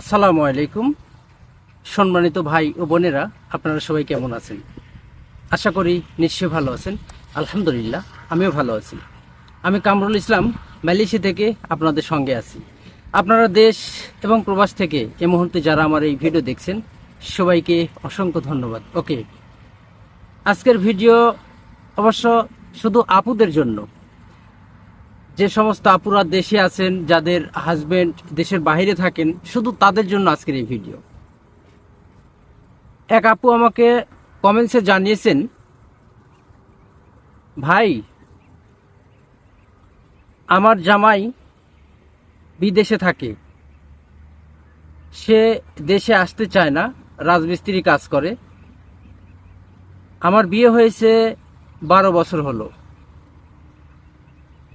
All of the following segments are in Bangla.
আসসালামু আলাইকুম। সম্মানিত ভাই ও বোনেরা, আপনারা সবাই কেমন আছেন? আশা করি নিশ্চয়ই ভালো আছেন। আলহামদুলিল্লাহ, আমিও ভালো আছি। আমি কামরুল ইসলাম, মালয়েশিয়া থেকে আপনাদের সঙ্গে আছি। আপনারা দেশ এবং প্রবাস থেকে এই মুহূর্তে যারা আমার এই ভিডিও দেখছেন, সবাইকে অসংখ্য ধন্যবাদ। ওকে, আজকের ভিডিও অবশ্য শুধু আপুদের জন্য যে সমস্ত আপুরা দেশে আছেন, যাদের হাজবেন্ড দেশের বাইরে থাকেন, শুধু তাদের জন্য আজকের এই ভিডিও এক আপু আমাকে কমেন্টসে জানিয়েছেন, ভাই, আমার জামাই বিদেশে থাকে। সে দেশে আসতে চায় না, রাজমিস্ত্রি কাজ করে। আমার বিয়ে হয়েছে বারো বছর হলো।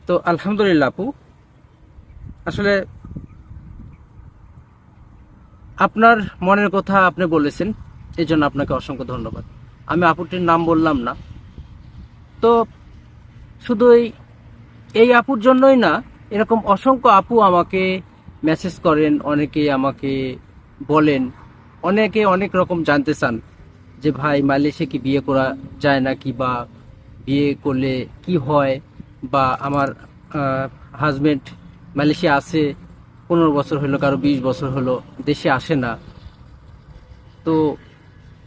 তো আলহামদুলিল্লাহ আপু। আসলে আপনার মনের কথা আপনি বলেছেন এই জন্য আপনাকে অসংখ্য ধন্যবাদ। আমি আপুটির নাম বললাম না। তো শুধু এই আপুর জন্যই না, এরকম অসংখ্য আপু আমাকে মেসেজ করেন, অনেকে আমাকে বলেন, অনেকে অনেক রকম জানতে চান যে ভাই মালয়েশিয়া কি বিয়ে করা যায় না কি বা বিয়ে করলে কি হয়? বা আমার হাজবেন্ড মালয়েশিয়া আছে, পনেরো বছর হলো, কারও বিশ বছর হলো, দেশে আসে না। তো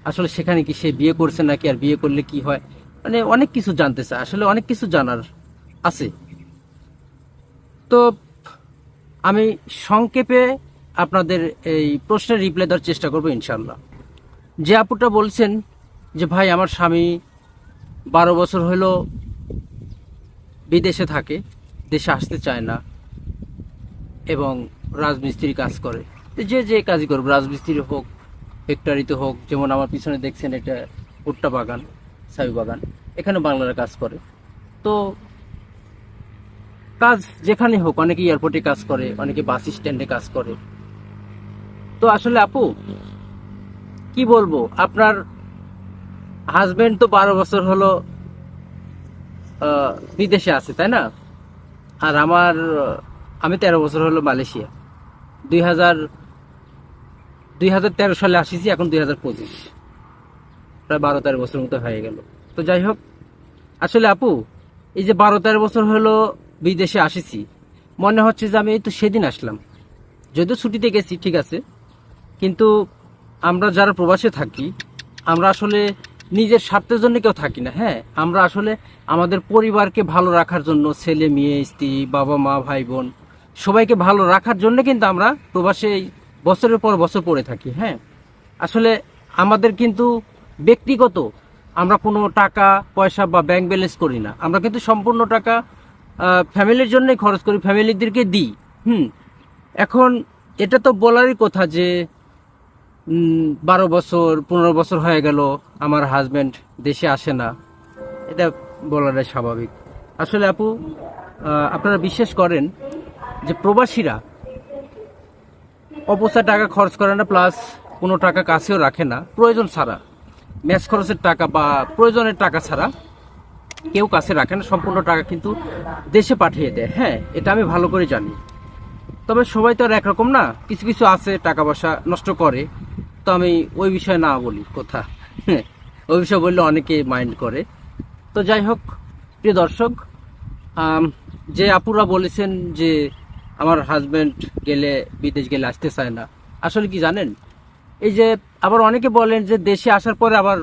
আসলে সেখানে কি সে বিয়ে করছে নাকি, আর বিয়ে করলে কি হয়? মানে অনেক কিছু জানতে চায়, আসলে অনেক কিছু জানার আছে। তো আমি সংক্ষেপে আপনাদের এই প্রশ্নের রিপ্লাই দেওয়ার চেষ্টা করব ইনশাল্লাহ যে আপুটা বলছেন যে, ভাই, আমার স্বামী বারো বছর হলো বিদেশে থাকে, দেশে আসতে চায় না এবং রাজমিস্ত্রি কাজ করে। যে যে কাজই করবে রাজমিস্ত্রি হোক, ফ্যাক্টরিতে হোক, যেমন আমার পিছনে দেখছেন এটা ভুট্টা বাগান সাবি বাগান এখানে বাংলার কাজ করে। তো কাজ যেখানে হোক, অনেকে এয়ারপোর্টে কাজ করে, অনেকে বাস স্ট্যান্ডে কাজ করে। তো আসলে আপু, কি বলব? আপনার হাজবেন্ড তো বারো বছর হলো বিদেশে আছে, তাই না? আর আমার আমি তেরো বছর হলো মালয়েশিয়া। দুই হাজার দুই হাজার তেরো সালে আসিছি, এখন দুই হাজার পঁচিশ। প্রায় বারো তেরো বছর মতো হয়ে গেল। তো যাই হোক, আসলে আপু, এই যে বারো তেরো বছর হলো বিদেশে আসিছি, মনে হচ্ছে যে আমি এই তো সেদিন আসলাম। যদিও ছুটিতে গেছি, ঠিক আছে। কিন্তু আমরা যারা প্রবাসে থাকি, আমরা আসলে নিজের স্বার্থের জন্য কেউ থাকি না হ্যাঁ? আমরা আসলে আমাদের পরিবারকে ভালো রাখার জন্য, ছেলে, মেয়ে, স্ত্রী, বাবা, মা, ভাই, বোন, সবাইকে ভালো রাখার জন্য কিন্তু আমরা প্রবাসে বছরের পর বছর পড়ে থাকি হ্যাঁ? আসলে আমাদের কিন্তু ব্যক্তিগত আমরা কোনো টাকা, পয়সা বা ব্যাংক ব্যালেন্স করি না। আমরা কিন্তু সম্পূর্ণ টাকা ফ্যামিলির জন্যই খরচ করি, ফ্যামিলিদেরকে দিই, হুম? এখন এটা তো বলারই কথা যে বারো বছর, পনেরো বছর হয়ে গেল, আমার হাজব্যান্ড দেশে আসে না। এটা বলাটাই স্বাভাবিক। আসলে আপু আপনারা বিশ্বাস করেন যে প্রবাসীরা অপচয় টাকা খরচ করে না প্লাস কোনো টাকা কাছেও রাখে না, প্রয়োজন ছাড়া। ম্যাচ খরচের টাকা বা প্রয়োজনের টাকা ছাড়া কেউ কাছে রাখে না, সম্পূর্ণ টাকা কিন্তু দেশে পাঠিয়ে দেয়। হ্যাঁ এটা আমি ভালো করে জানি। তবে সবাই তো আর একরকম না, কিছু কিছু আছে, টাকা পয়সা নষ্ট করে। তো আমি ওই বিষয়ে না বলি, কথা। ওই বিষয়ে বললে অনেকে মাইন্ড করে। তো যাই হোক, প্রিয় দর্শক যে আপুরা বলেছেন যে আমার হাজব্যান্ড গেলে, বিদেশ গেলে আসতে চায় না, আসলে কি জানেন? এই যে আবার অনেকে বলেন যে দেশে আসার পরে আবার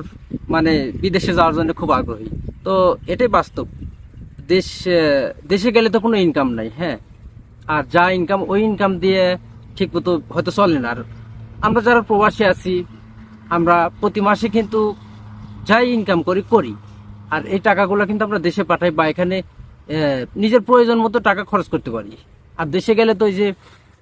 মানে বিদেশে যাওয়ার জন্য খুব আগ্রহী। তো এটাই বাস্তব। দেশ দেশে গেলে তো কোনো ইনকাম নাই হ্যাঁ? আর যা ইনকাম ওই ইনকাম দিয়ে ঠিক মতো হয়তো চলে না। আর আমরা যারা প্রবাসী আছি আমরা প্রতি মাসে কিন্তু যাই ইনকাম করি করি। আর এই টাকাগুলো কিন্তু আমরা দেশে পাঠাই বা এখানে নিজের প্রয়োজন মতো টাকা খরচ করতে পারি। আর দেশে গেলে তো ওই যে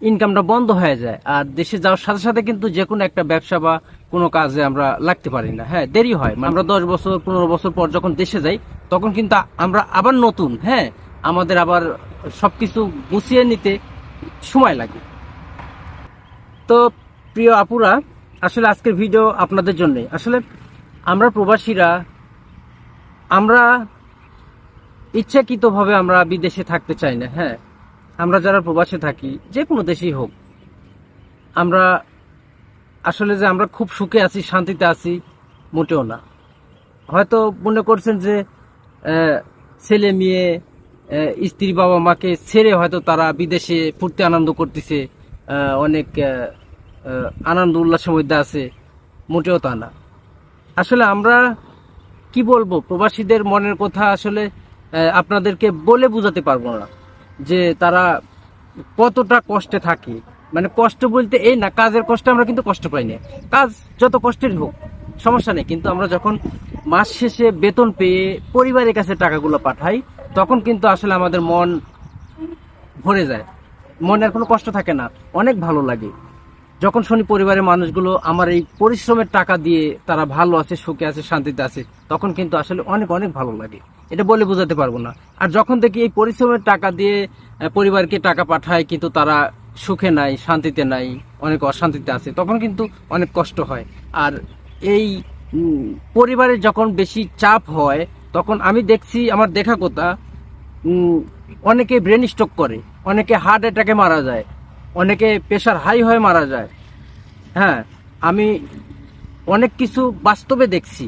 ইনকামটা বন্ধ হয়ে যায় আর দেশে যাওয়ার সাথে সাথে কিন্তু যে কোনো একটা ব্যবসা বা কোনো কাজে আমরা লাগতে পারি না। হ্যাঁ দেরি হয়। আমরা দশ বছর পনেরো বছর পর যখন দেশে যাই তখন কিন্তু আমরা আবার নতুন হ্যাঁ আমাদের আবার সবকিছু গুছিয়ে নিতে সময় লাগে। তো প্রিয় আপুরা, আসলে আজকের ভিডিও আপনাদের জন্য। আসলে আমরা প্রবাসীরা, আমরা ইচ্ছাকৃতভাবে আমরা বিদেশে থাকতে চাই না হ্যাঁ। আমরা যারা প্রবাসে থাকি, যে কোনো দেশেই হোক, আমরা আসলে যে আমরা খুব সুখে আছি, শান্তিতে আছি, মোটেও না। হয়তো মনে করছেন যে ছেলে মেয়ে স্ত্রী বাবা মাকে ছেড়ে হয়তো তারা বিদেশে ফুর্তি আনন্দ করতেছে অনেক আনন্দ উল্লাসের মধ্যে আছে, মোটেও তা না। আসলে আমরা কি বলব, প্রবাসীদের মনের কথা আসলে আপনাদেরকে বলে বোঝাতে পারব না যে তারা কতটা কষ্টে থাকে। মানে কষ্ট বলতে এই না, কাজের কষ্ট আমরা কিন্তু কষ্ট পাই না। কাজ যত কষ্টের হোক, সমস্যা নেই। কিন্তু আমরা যখন মাস শেষে বেতন পেয়ে পরিবারের কাছে টাকাগুলো পাঠাই, তখন কিন্তু আসলে আমাদের মন ভরে যায়। মনের কোনো কষ্ট থাকে না। অনেক ভালো লাগে। যখন শুনি পরিবারের মানুষগুলো আমার এই পরিশ্রমের টাকা দিয়ে তারা ভালো আছে সুখে আছে শান্তিতে আছে তখন কিন্তু আসলে অনেক অনেক ভালো লাগে। এটা বলে বোঝাতে পারব না। আর যখন দেখি এই পরিশ্রমের টাকা দিয়ে পরিবারকে টাকা পাঠায় কিন্তু তারা সুখে নাই শান্তিতে নাই অনেক অশান্তিতে আছে তখন কিন্তু অনেক কষ্ট হয়। আর এই উম, পরিবারে যখন বেশি চাপ হয় তখন আমি দেখছি আমার দেখা কথা অনেকে ব্রেন স্ট্রোক করে অনেকে হার্ট অ্যাটাকে মারা যায়। অনেকে প্রেশার হাই হয়ে মারা যায়। হ্যাঁ আমি অনেক কিছু বাস্তবে দেখছি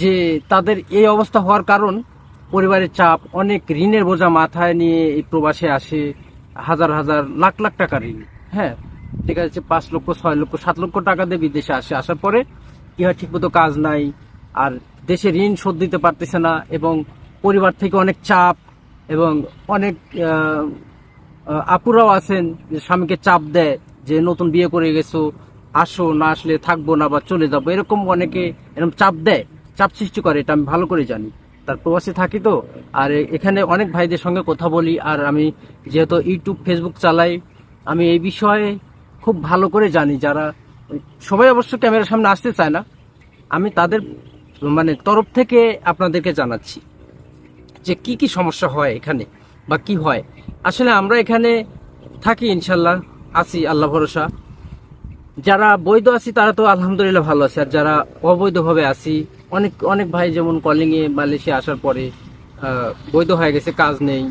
যে তাদের এই অবস্থা হওয়ার কারণ পরিবারের চাপ, অনেক ঋণের বোঝা মাথায় নিয়ে এই প্রবাসে আসে, হাজার হাজার, লাখ লাখ টাকা ঋণ। হ্যাঁ ঠিক আছে পাঁচ লক্ষ, ছয় লক্ষ, সাত লক্ষ টাকা দিয়ে বিদেশে আসে। আসার পরে হয় ঠিকমতো কাজ নাই, আর দেশে ঋণ শোধ দিতে পারতেছে না, এবং পরিবার থেকে অনেক চাপ এবং অনেক আপুরাও আছেন, যে স্বামীকে চাপ দেয় যে নতুন বিয়ে করে গেছো, আসো, না আসলে থাকব না বা চলে যাব, এরকম অনেকে এরকম চাপ দেয়, চাপ সৃষ্টি করে, এটা আমি ভালো করে জানি। তার প্রবাসে থাকি তো, আর এখানে অনেক ভাইদের সঙ্গে কথা বলি, আর আমি যেহেতু ইউটিউব, ফেসবুক চালাই, আমি এই বিষয়ে খুব ভালো করে জানি, যারা সবাই অবশ্য ক্যামেরার সামনে আসতে চায় না, আমি তাদের মানে তরফ থেকে আপনাদেরকে জানাচ্ছি যে কি কি সমস্যা হয় এখানে। বা কি হয়? আসলে আমরা এখানে থাকি ইনশাল্লাহ, আছি, আল্লাহ ভরসা। যারা বৈধ আছি, তারা তো আলহামদুলিল্লাহ ভালো আছে। আর যারা অবৈধভাবে আছি, অনেক অনেক ভাই যেমন কলিংয়ে মালয়েশিয়া আসার পরে বৈধ হয়ে গেছে, কাজ নেই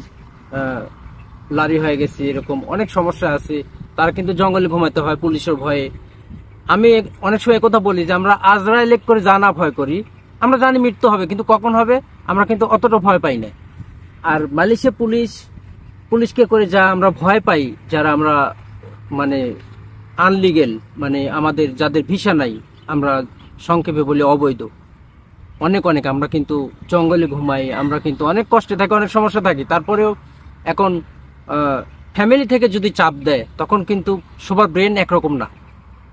লারি হয়ে গেছে, এরকম অনেক সমস্যা আছে। তারা কিন্তু জঙ্গলে ঘুমাতে হয়, পুলিশের ভয়ে। আমি অনেক সময় কথা বলি যে, আমরা আজরাইল করে জানা ভয় করি, আমরা জানি মৃত্যু হবে, কিন্তু কখন হবে, আমরা কিন্তু অতটা ভয় পাই না। আর মালয়েশিয়া পুলিশ, পুলিশকে করে যা আমরা ভয় পাই, যারা আমরা মানে আনলিগেল মানে আমাদের যাদের ভিসা নাই, আমরা সংক্ষেপে বলি অবৈধ। অনেক অনেক, আমরা কিন্তু জঙ্গলে ঘুমাই, আমরা কিন্তু অনেক কষ্টে থাকি, অনেক সমস্যা থাকি। তারপরেও এখন ফ্যামিলি থেকে যদি চাপ দেয়, তখন কিন্তু সবার ব্রেন একরকম না,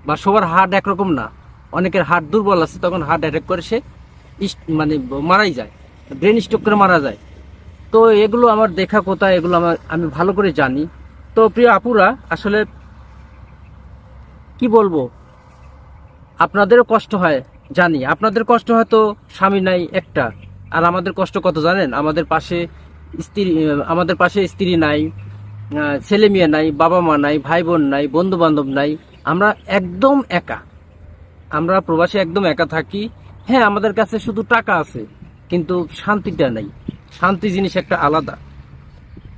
বা সবার হার্ট একরকম না। অনেকের হার্ট দুর্বল আছে, তখন হার্ট অ্যাটাক করে সে মানে মারাই যায় ব্রেন স্ট্রোক করে মারা যায়। তো এগুলো আমার দেখা কোথায় এগুলো আমার, আমি ভালো করে জানি। তো প্রিয় আপুরা, আসলে কি বলব? আপনাদেরও কষ্ট হয়, জানি। আপনাদের কষ্ট হয়তো স্বামী নাই একটা। আর আমাদের কষ্ট কত জানেন? আমাদের পাশে স্ত্রী, আমাদের পাশে স্ত্রী নাই ছেলে মেয়ে নাই, বাবা মা নাই, ভাই বোন নাই, বন্ধু বান্ধব নাই। আমরা একদম একা। আমরা প্রবাসী একদম একা থাকি। হ্যাঁ আমাদের কাছে শুধু টাকা আছে, কিন্তু শান্তিটা নাই। শান্তি জিনিস একটা আলাদা।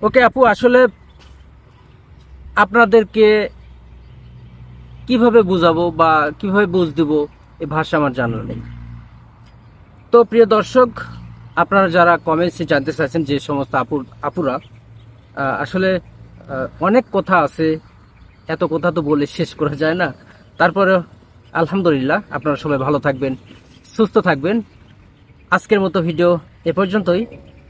ওকে আপু, আসলে আপনাদেরকে কীভাবে বুঝাবো বা কীভাবে বুঝ দেব এই ভাষা আমার জানা নেই। তো প্রিয় দর্শক, আপনারা যারা কমেন্টসে জানতে চাইছেন যে সমস্ত আপুর, আপুরা আসলে অনেক কথা আছে, এত কথা তো বলে শেষ করা যায় না। তারপরে, আলহামদুলিল্লাহ, আপনারা সবাই ভালো থাকবেন, সুস্থ থাকবেন। আজকের মতো ভিডিও এ পর্যন্তই।